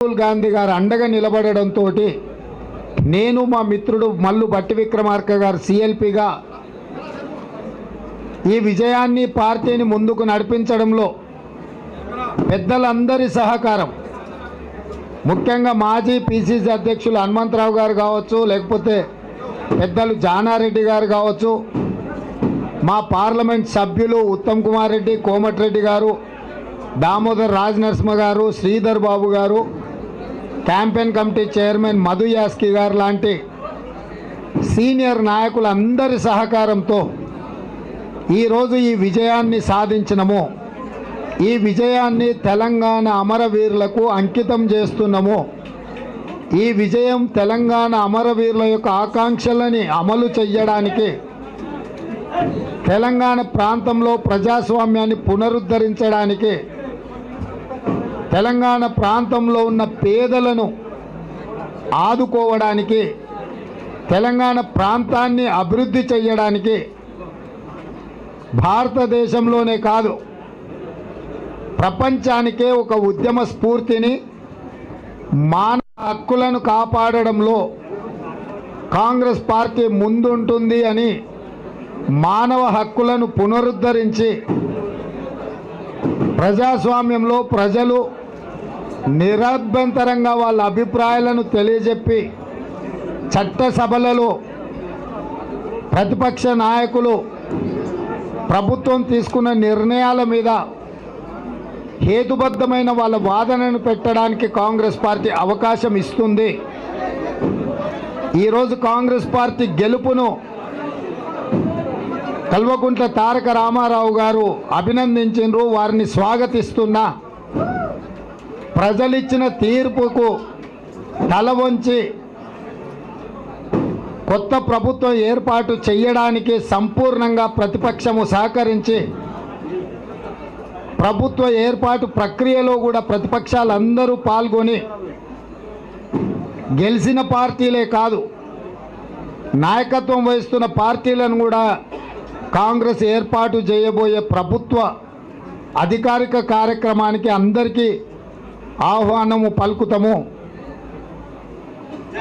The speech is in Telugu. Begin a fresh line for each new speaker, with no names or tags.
రాహుల్ గాంధీ గారు అండగా నిలబడడంతో నేను మా మిత్రుడు మల్లు బట్టి విక్రమార్క గారు సిఎల్పిగా ఈ విజయాన్ని పార్టీని ముందుకు నడిపించడంలో పెద్దలందరి సహకారం. ముఖ్యంగా మాజీ పిసిసి అధ్యక్షులు హనుమంతరావు గారు కావచ్చు లేకపోతే పెద్దలు జానారెడ్డి గారు కావచ్చు మా పార్లమెంట్ సభ్యులు ఉత్తమ్ కుమార్ రెడ్డి కోమటిరెడ్డి గారు దామోదర్ రాజ్ నరసింహ గారు శ్రీధర్ బాబు గారు campaign committee chairman Madhu Yashki గారు లాంటి సీనియర్ నాయకులందరి సహకారంతో ఈరోజు ఈ విజయాన్ని సాధించినము. ఈ విజయాన్ని తెలంగాణ అమరవీరులకు అంకితం చేస్తున్నాము. ఈ విజయం తెలంగాణ అమరవీరుల యొక్క ఆకాంక్షలని అమలు చెయ్యడానికి తెలంగాణ ప్రాంతంలో ప్రజాస్వామ్యాన్ని పునరుద్ధరించడానికి తెలంగాణ ప్రాంతంలో ఉన్న పేదలను ఆదుకోవడానికి తెలంగాణ ప్రాంతాన్ని అభివృద్ధి చేయడానికి భారతదేశంలోనే కాదు ప్రపంచానికే ఒక ఉద్యమ స్ఫూర్తిని మానవ హక్కులను కాపాడడంలో కాంగ్రెస్ పార్టీ ముందుంటుంది అని మానవ హక్కులను పునరుద్ధరించి ప్రజాస్వామ్యంలో ప్రజలు నిరభ్యంతరంగా వాళ్ళ అభిప్రాయాలను తెలియజెప్పి చట్టసభలలో ప్రతిపక్ష నాయకులు ప్రభుత్వం తీసుకున్న నిర్ణయాల మీద హేతుబద్ధమైన వాళ్ళ వాదనను పెట్టడానికి కాంగ్రెస్ పార్టీ అవకాశం ఇస్తుంది. ఈరోజు కాంగ్రెస్ పార్టీ గెలుపును కల్వకుంట్ల తారక రామారావు గారు అభినందించిండ్రు వారిని స్వాగతిస్తున్నా ప్రజలిచ్చిన తీర్పుకు తల వంచి కొత్త ప్రభుత్వం ఏర్పాటు చేయడానికి సంపూర్ణంగా ప్రతిపక్షము సహకరించి ప్రభుత్వ ఏర్పాటు ప్రక్రియలో కూడా ప్రతిపక్షాలందరూ పాల్గొని గెలిచిన పార్టీలే కాదు నాయకత్వం వహిస్తున్న పార్టీలను కూడా కాంగ్రెస్ ఏర్పాటు చేయబోయే ప్రభుత్వ అధికారిక కార్యక్రమానికి అందరికీ ఆహ్వానము పలుకుతాము.